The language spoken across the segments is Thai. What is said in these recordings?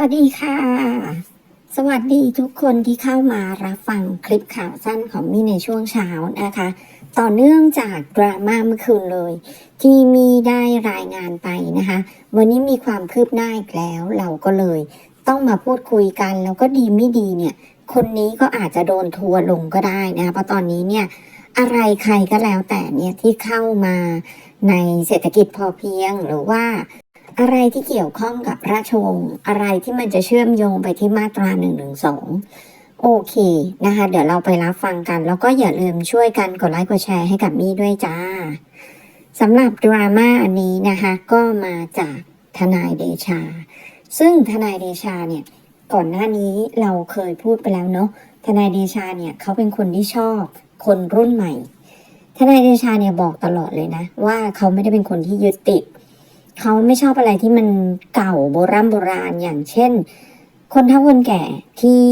วัสดีค่ะ สวัสดีทุกคนที่เข้ามารับฟังคลิปข่าวสั้นของมี่ในช่วงเช้านะคะ ต่อเนื่องจากดราม่าเมื่อคืนเลย ที่มีได้รายงานไปนะคะ วันนี้มีความคืบหน้าอีกแล้วเราก็เลย ต้องมาพูดคุยกันแล้วก็ดีไม่ดีเนี่ย คนนี้ก็อาจจะโดนทัวร์ลงก็ได้นะคะเพราะตอนนี้เนี่ยอะไรใครก็แล้วแต่เนี่ยที่เข้ามาในเศรษฐกิจพอเพียงหรือว่า อะไรที่เกี่ยวข้องกับราชวงศ์อะไรที่มันจะเชื่อมโยงไปที่มาตรา1นึโอเคนะคะ เดี๋ยวเราไปรับฟังกัน แล้วก็อย่าลืมช่วยกันกดไลค์กดแชร์ให้กับมี่ด้วยจ้าสำหรับดราม่าอันนี้นะคะ ก็มาจากทนายเดชา ซึ่งทนายเดชาเนี่ยก่อนหน้านี้เราเคยพูดไปแล้วเนาะทนายเดชาเนี่ยเขาเป็นคนที่ชอบคนรุ่นใหม่ ทนายเดชาเนี่ยบอกตลอดเลยนะ ว่าเขาไม่ได้เป็นคนที่ยึดติด เขาไม่ชอบอะไรที่มันเก่าโบราณโบราณอย่างเช่น คนเฒ่าคนแก่ที่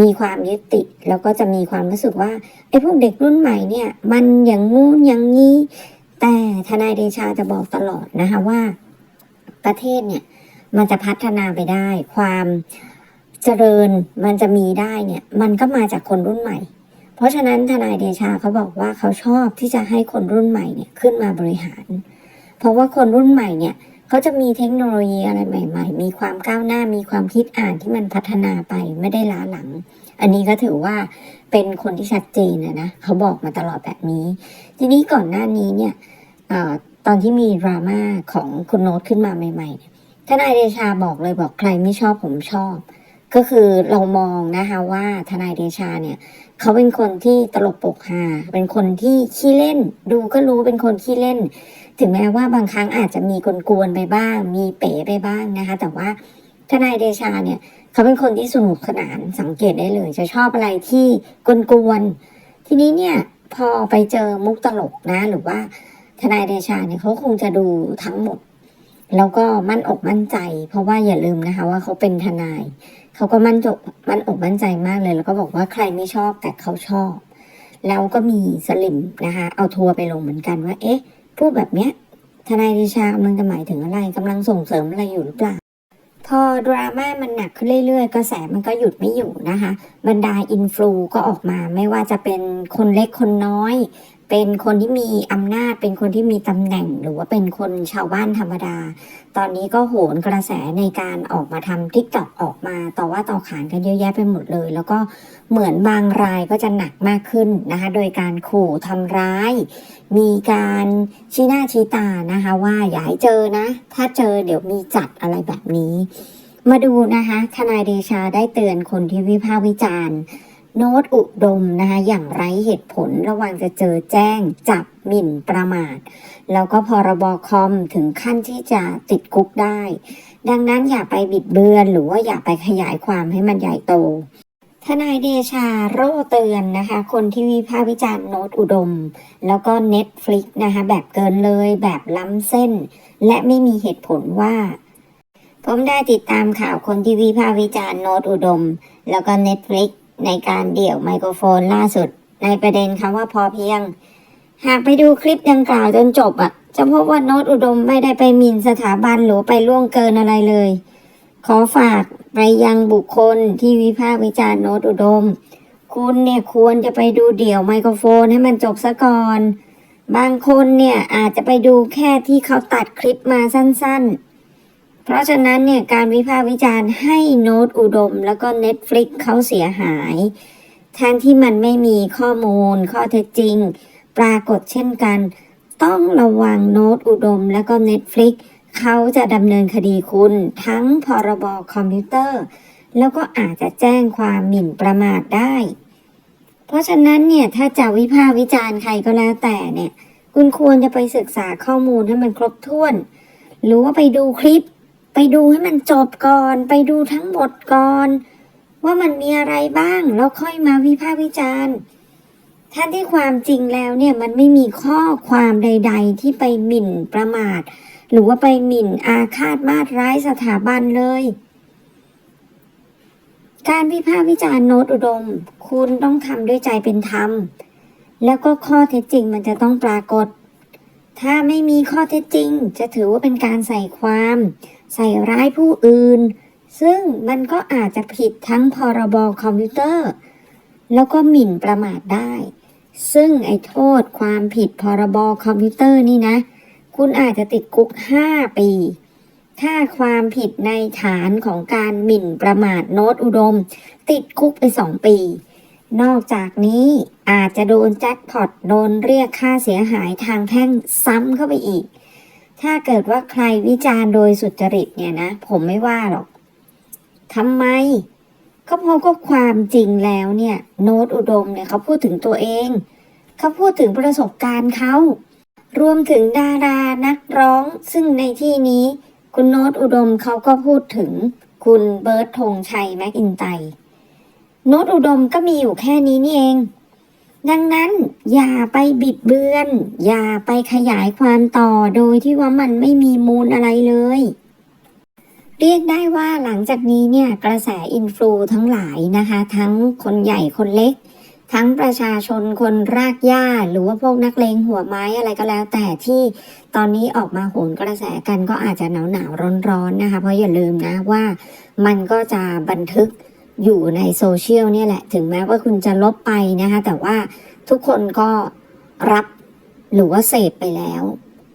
มีความยึดติดแล้วก็จะมีความรู้สึกว่าไอ้พวกเด็กรุ่นใหม่เนี่ย มันอย่างงู้นอย่างนี้ แต่ทนายเดชาจะบอกตลอดนะคะว่า ประเทศเนี่ยมันจะพัฒนาไปได้ ความเจริญมันจะมีได้เนี่ย มันก็มาจากคนรุ่นใหม่ เพราะฉะนั้นทนายเดชาเขาบอกว่าเขาชอบที่จะให้คนรุ่นใหม่เนี่ยขึ้นมาบริหาร เพราะว่าคนรุ่นใหม่เนี่ยเขาจะมีเทคโนโลยีอะไรใหม่ ๆ มีความก้าวหน้ามีความคิดอ่านที่มันพัฒนาไปไม่ได้ล้าหลัง อันนี้ก็ถือว่าเป็นคนที่ชัดเจนนะนะเขาบอกมาตลอดแบบนี้ ทีนี้ก่อนหน้านี้เนี่ยอตอนที่มีดราม่าของคุณโน้ตขึ้นมาใหม่ๆเนี่ยทนายเดชาบอกเลยบอกใครไม่ชอบผมชอบ ก็คือเรามองนะคะว่าทนายเดชาเนี่ยเขาเป็นคนที่ตลกปกฮาเป็นคนที่ขี้เล่น ดูก็รู้เป็นคนขี้เล่น ถึงแม้ว่าบางครั้งอาจจะมีกลวนไปบ้าง มีเป๋ไปบ้างนะคะ แต่ว่าทนายเดชาเนี่ยเขาเป็นคนที่สนุกสนานสังเกตได้เลย จะชอบอะไรที่กลวนๆทีนี้เนี่ยพอไปเจอมุกตลกนะ หรือว่าทนายเดชาเนี่ยเขาคงจะดูทั้งหมด แล้วก็มั่นอกมั่นใจ เพราะว่าอย่าลืมนะคะว่าเขาเป็นทนาย เขาก็มั่นจกมั่นอกมั่นใจมากเลย แล้วก็บอกว่าใครไม่ชอบแต่เขาชอบ แล้วก็มีสลิมนะคะเอาทัวร์ไปลงเหมือนกันว่า เอ๊ะพูดแบบเนี้ยทนายเดชากำลังจะหมายถึงอะไรกำลังส่งเสริมอะไรอยู่หรือเปล่า พอดราม่ามันหนักขึ้นเรื่อยๆกระแสมันก็หยุดไม่อยู่นะคะ บรรดาอินฟลูก็ออกมาไม่ว่าจะเป็นคนเล็กคนน้อย เป็นคนที่มีอำนาจ เป็นคนที่มีตำแหน่ง หรือว่าเป็นคนชาวบ้านธรรมดา ตอนนี้ก็โหนกระแสในการออกมาทำทิกตอกออกมาต่อว่าต่อขานกันเยอะแยะไปหมดเลย แล้วก็เหมือนบางรายก็จะหนักมากขึ้นนะคะ โดยการขู่ทำร้าย มีการชี้หน้าชี้ตานะคะ ว่าอย่าให้เจอนะ ถ้าเจอเดี๋ยวมีจัดอะไรแบบนี้ มาดูนะคะทนายเดชาได้เตือนคนที่วิพากษ์วิจารณ์ โน้ตอุดมนะคะอย่างไร้เหตุผลระวังจะเจอแจ้งจับหมิ่นประมาท แล้วก็พรบคอมถึงขั้นที่จะติดคุกได้ ดังนั้นอย่าไปบิดเบือนหรือว่าอย่าไปขยายความให้มันใหญ่โตทนายเดชาโร่เตือนนะคะ คนที่วิพากษ์วิจารณ์โน้ตอุดม แล้วก็ Netflix นะคะ แบบเกินเลยแบบล้ำเส้น และไม่มีเหตุผลว่า ผมได้ติดตามข่าวคนที่วิพากษ์วิจารณ์โน้ตอุดม แล้วก็ Netflix ในการเดี่ยวไมโครโฟนล่าสุด ในประเด็นคำว่าพอเพียง หากไปดูคลิปดังกล่าวจนจบอะ จะพบว่าโน้ตอุดมไม่ได้ไปหมิ่นสถาบันหรือไปล่วงเกินอะไรเลย ขอฝากไปยังบุคคลที่วิพากษ์วิจารณ์โน้ตอุดม คุณเนี่ยควรจะไปดูเดี่ยวไมโครโฟนให้มันจบซะก่อน บางคนเนี่ยอาจจะไปดูแค่ที่เขาตัดคลิปมาสั้น ๆ เพราะฉะนั้นเนี่ยการวิพากษ์วิจารณ์ให้โน้ตอุดม แล้วก็ Netflix เขาเสียหายแทนที่มันไม่มีข้อมูล ข้อเท็จจริง ปรากฏเช่นกัน ต้องระวังโน้ตอุดม แล้วก็ Netflix เขาจะดำเนินคดีคุณ ทั้งพรบคอมพิวเตอร์ แล้วก็อาจจะแจ้งความหมิ่นประมาทได้ เพราะฉะนั้นเนี่ยถ้าจะวิพากษ์วิจารณ์ใครก็แล้วแต่เนี่ย คุณควรจะไปศึกษาข้อมูลให้มันครบถ้วน หรือว่าไปดูคลิป ไปดูให้มันจบก่อน ไปดูทั้งหมดก่อน ว่ามันมีอะไรบ้างแล้วค่อยมาวิพากษ์วิจารณ์ท่านที่ความจริงแล้วเนี่ยมันไม่มีข้อความใด ๆ ที่ไปหมิ่นประมาท หรือว่าไปหมิ่นอาฆาตมาตร้ายสถาบันเลย การวิพากษ์วิจารณ์โน้ตอุดม คุณต้องทำด้วยใจเป็นธรรม แล้วก็ข้อเท็จจริงมันจะต้องปรากฏ ถ้าไม่มีข้อเท็จจริง จะถือว่าเป็นการใส่ความ ใส่ร้ายผู้อื่น ซึ่งมันก็อาจจะผิดทั้งพรบคอมพิวเตอร์ แล้วก็หมิ่นประมาทได้ ซึ่งไอ้โทษความผิดพรบคอมพิวเตอร์นี่นะ คุณอาจจะติดคุก 5 ปี ถ้าความผิดในฐานของการหมิ่นประมาทโน้ตอุดม ติดคุกไป 2 ปีนอกจากนี้อาจจะโดนแจ็คพอตโดนเรียกค่าเสียหายทางแพ่งซ้ำเข้าไปอีก ถ้าเกิดว่าใครวิจารณ์โดยสุจริตเนี่ยนะ ผมไม่ว่าหรอกทำไม ก็เพราะก็ความจริงแล้วเนี่ย โน้ตอุดมเนี่ยเขาพูดถึงตัวเอง เขาพูดถึงประสบการณ์เขารวมถึงดารานักร้อง ซึ่งในที่นี้คุณโน้ตอุดมเขาก็พูดถึงคุณเบิร์ตธงชัยแม็กอินไตโน้ตอุดมก็มีอยู่แค่นี้นี่เอง ดังนั้นอย่าไปบิดเบือน อย่าไปขยายความต่อโดยที่ว่ามันไม่มีมูลอะไรเลย เรียกได้ว่าหลังจากนี้เนี่ยกระแสอินฟลูทั้งหลายนะคะ ทั้งคนใหญ่คนเล็ก ทั้งประชาชนคนรากหญ้า หรือว่าพวกนักเลงหัวไม้อะไรก็แล้ว แต่ที่ตอนนี้ออกมาโหนกระแสกันก็อาจจะหนาวหนาวร้อนร้อนๆนะคะ เพราะอย่าลืมนะว่ามันก็จะบันทึก อยู่ในโซเชียลเนี่ยแหละ ถึงแม้ว่าคุณจะลบไปนะคะ แต่ว่าทุกคนก็รับหรือว่าเสพไปแล้ว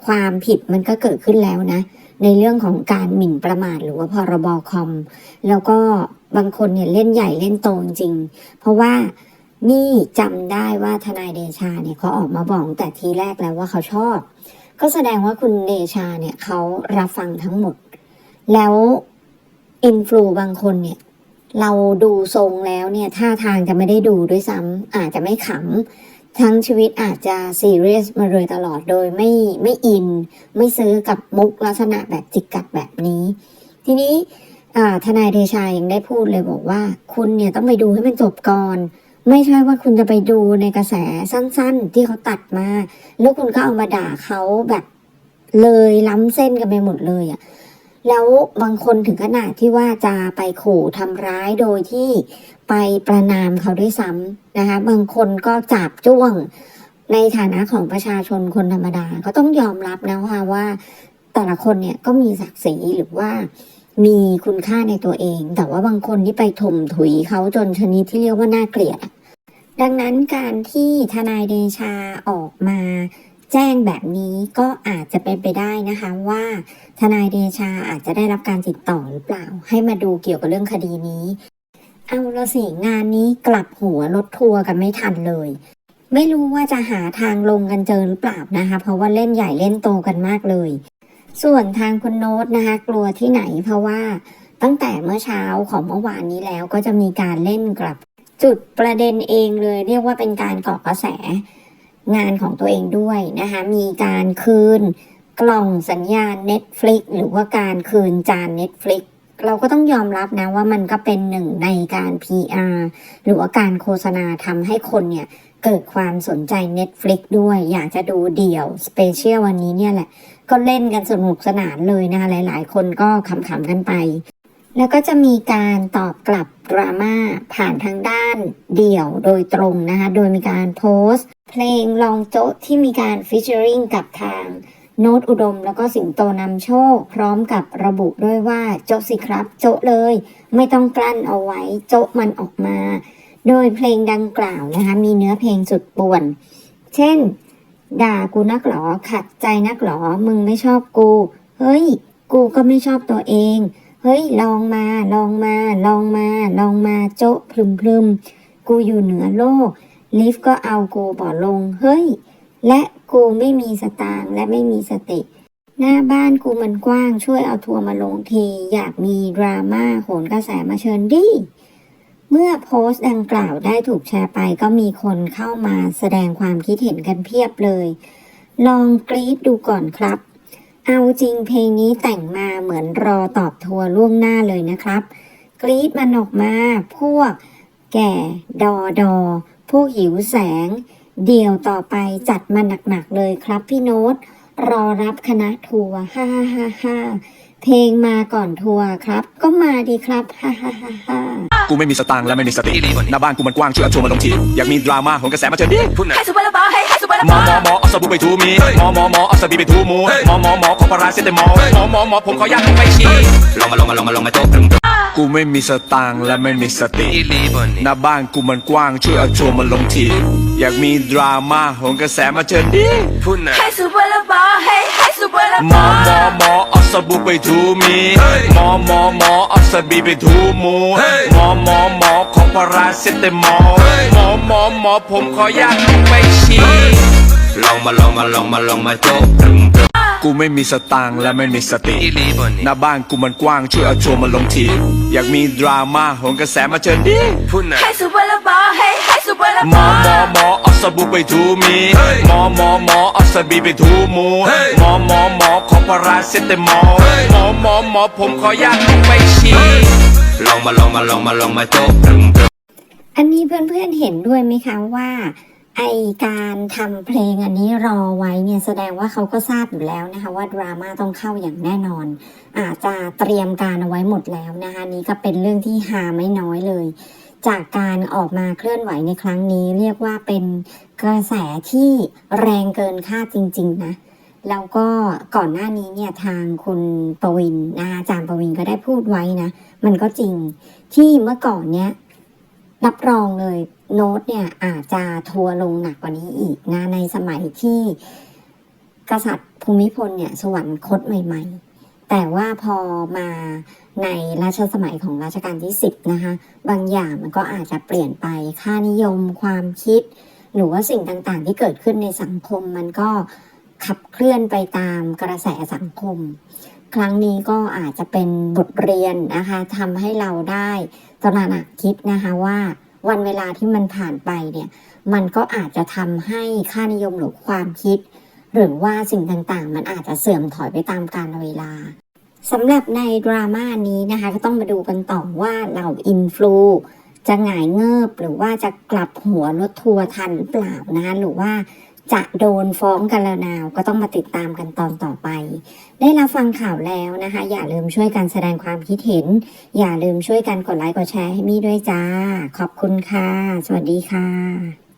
ความผิดมันก็เกิดขึ้นแล้วนะ ในเรื่องของการหมิ่นประมาทหรือว่าพรบคอม แล้วก็บางคนเนี่ยเล่นใหญ่เล่นโตจริง เพราะว่านี่จำได้ว่าทนายเดชาเนี่ยเขาออกมาบอกแต่ทีแรกแล้วว่าเขาชอบ ก็แสดงว่าคุณเดชาเนี่ยเขารับฟังทั้งหมด แล้วอินฟลูบางคนเนี่ย เราดูทรงแล้วเนี่ยท่าทางจะไม่ได้ดูด้วยซ้ำอาจจะไม่ขำทั้งชีวิตอาจจะซีเรียสมาเลยตลอดโดยไม่ไม่อิน ไม่ซื้อกับมุกลักษณะแบบจิกกัดแบบนี้ ทีนี้ทนายเดชายังได้พูดเลยบอกว่า คุณเนี่ยต้องไปดูให้มันจบก่อน ไม่ใช่ว่าคุณจะไปดูในกระแสสั้นๆ ที่เขาตัดมา แล้วคุณก็เอามาด่าเขาแบบเลยล้ำเส้นกันไปหมดเลยอะ่ะ แล้วบางคนถึงขนาดที่ว่าจะไปขู่ทำร้ายโดยที่ไปประนามเขาด้วยซ้ำนะคะ บางคนก็จับจ้วงในฐานะของประชาชนคนธรรมดา ก็ต้องยอมรับนะว่าว่า แต่ละคนเนี่ยก็มีศักดิ์ศรีหรือว่ามีคุณค่าในตัวเอง แต่ว่าบางคนที่ไปถมถุยเขาจนชนิดที่เรียกว่าน่าเกลียด ดังนั้นการที่ทนายเดชาออกมา แจ้งแบบนี้ก็อาจจะเป็นไปได้นะคะว่าทนายเดชาอาจจะได้รับการติดต่อหรือเปล่า ให้มาดูเกี่ยวกับเรื่องคดีนี้ เอาละสิงานนี้กลับหัวรถทัวร์กันไม่ทันเลย ไม่รู้ว่าจะหาทางลงกันเจอหรือเปล่านะคะ เพราะว่าเล่นใหญ่เล่นโตกันมากเลย ส่วนทางคุณโน้ตนะคะ กลัวที่ไหนเพราะว่าตั้งแต่เมื่อเช้าของเมื่อวานนี้แล้วก็จะมีการเล่นกลับ จุดประเด็นเองเลย เรียกว่าเป็นการเกาะกระแส งานของตัวเองด้วยนะคะมีการคืนกล่องสัญญาณ Netflix หรือว่าการคืนจาน Netflix เราก็ต้องยอมรับนะว่ามันก็เป็นหนึ่งในการ PR หรือว่าการโฆษณาทำให้คนเนี่ยเกิดความสนใจ Netflix ด้วย อยากจะดูเดี่ยวสเปเชียลวันนี้เนี่ยแหละ ก็เล่นกันสนุกสนานเลยนะคะหลายๆ คนก็ขำๆกันไป แล้วก็จะมีการตอบกลับดราม่าผ่านทางด้านเดี่ยวโดยตรงนะคะ โดยมีการโพสต์ เพลงลองโจ๊ะที่มีการฟิชเชอริงกับทางโน้ตอุดมแล้วก็สิงโตนำโชค พร้อมกับระบุด้วยว่าโจ๊ะสิครับ โจ๊ะเลย ไม่ต้องกลั้นเอาไว้ โจ๊ะมันออกมา โดยเพลงดังกล่าวนะคะ มีเนื้อเพลงสุดป่วน เช่น ด่ากูนักหรอขัดใจนักหรอมึงไม่ชอบกู เฮ้ย กูก็ไม่ชอบตัวเอง เฮ้ย ลองมา ลองมา ลองมา ลองมาโจ๊ะพลึมพลึมกูอยู่เหนือโลก ลิฟก็เอากูบ่อลง เฮ้ย และกูไม่มีสตางค์และไม่มีสติ หน้าบ้านกูมันกว้างช่วยเอาทัวร์มาลงที อยากมีดราม่าโหนกระแสมาเชิญดิ เมื่อโพสต์ดังกล่าวได้ถูกแชร์ไปก็มีคนเข้ามาแสดงความคิดเห็นกันเพียบเลย ลองกรี๊ดดูก่อนครับ เอาจริงเพลงนี้แต่งมาเหมือนรอตอบทัวร์ล่วงหน้าเลยนะครับ กรี๊ดมันออกมาพวกแก่ดอดอ พวกหิวแสง เดี่ยวต่อไปจัดมาหนักๆเลยครับพี่โน้ต รอรับคณะทัวร์ฮ่าฮ่าฮ่าฮ่าเพลงมาก่อนทัวร์ครับ ก็มาดีครับฮ่าฮ่าฮ่าฮ่ากูไม่มีสตางค์และไม่มีสติหน้าบ้านกูมันกว้างช่วยเอาทัวร์มาลงทีอยากมีดราม่าของกระแสมาเชิญดิให้สุภาพบาให้ให้สุภาพหมอบาหมอหมอเอาสบู่ไปถูมีหมอหมอหมอเอาสบีไปถูมูหมอหมอหมอขอพาราเซตามอลหมอหมอหมอผมขออยากลงไปฉี่ลองมาลองมาลองมาลองมาโจ๊กถึงให้ กูไม่มีสตางค์และไม่มีสติอีลีบนหน้าบ้านกูมันกว้างช่วยเอาทัวร์มาลงที อยากมีดราม่าโหนกระแสมาเชิญดิพูดนะให้สุดเวลาบอให้ให้สุดเวลาหมบออหมอหมอเอาสบู่ไปถูมีเฮ้ยหมอหมอหมอเอาสบีไปถูหมูเฮ้ยหมอหมอหมอของพาราเซตามอลเฮ้ยหมอหมอหมอผมขออยากลงไปฉี่ลองมาลองมาลองมาลองมาโจ๊กพรึมพรึม กูไม่มีสตางค์และไม่มีสติอีลีบนหน้าบ้านกูมันกว้างช่วยเอาทัวร์มาลงที อยากมีดราม่าโหนกระแสมาเชิญดิพูดนะให้สุดเวลาบอให้ให้สุดเวลาหมบออหมอหมอเอาสบู่ไปถูมีเฮ้ยหมอหมอหมอเอาสบีไปถูหมูเฮ้ยหมอหมอหมอของพาราเซตามอลเฮ้ยหมอหมอหมอผมขออยากลงไปฉี่ลองมาลองมาลองมาลองมาโจ๊กพรึมพรึมอันนี้เพื่อนๆเห็นด้วยไหมคะว่า ไอการทำเพลงอันนี้รอไว้เนี่ยแสดงว่าเขาก็ทราบอยู่แล้วนะคะว่าดราม่าต้องเข้าอย่างแน่นอน อาจจะเตรียมการเอาไว้หมดแล้วนะคะนี่ก็เป็นเรื่องที่ฮาไม่น้อยเลย จากการออกมาเคลื่อนไหวในครั้งนี้ เรียกว่าเป็นกระแสที่แรงเกินคาดจริง ๆ นะแล้วก็ก่อนหน้านี้เนี่ยทางคุณปวินนะอาจารย์ปวินก็ได้พูดไว้นะ มันก็จริงที่เมื่อก่อนเนี่ยรับรองเลย โน้ตเนี่ยอาจจะทัวร์ลงหนักกว่านี้อีกนะในสมัยที่กษัตริย์ภูมิพลเนี่ยสวรรคตใหม่ ๆ แต่ว่าพอมาในรัชสมัยของรัชกาลที่สิบนะคะ บางอย่างมันก็อาจจะเปลี่ยนไปค่านิยมความคิด หรือว่าสิ่งต่างๆ ที่เกิดขึ้นในสังคมมันก็ขับเคลื่อนไปตามกระแสสังคม ครั้งนี้ก็อาจจะเป็นบทเรียนนะคะทำให้เราได้ตระหนักคิดนะคะว่า วันเวลาที่มันผ่านไปเนี่ย มันก็อาจจะทำให้ค่านิยมหรือความคิด หรือว่าสิ่งต่างๆ มันอาจจะเสื่อมถอยไปตามกาลเวลาสำหรับในดราม่านี้นะคะ ก็ต้องมาดูกันต่อว่าเหล่าอินฟลูจะหงายเงิบหรือว่าจะกลับหัวรถทัวร์ทันหรือเปล่านะคะหรือว่า จะโดนฟ้องกันแล้วนาวก็ต้องมาติดตามกันตอนต่อไป ได้รับฟังข่าวแล้วนะคะ อย่าลืมช่วยกันแสดงความคิดเห็น อย่าลืมช่วยกันกดไลค์กดแชร์ให้มี่ด้วยจ้า ขอบคุณค่ะ สวัสดีค่ะ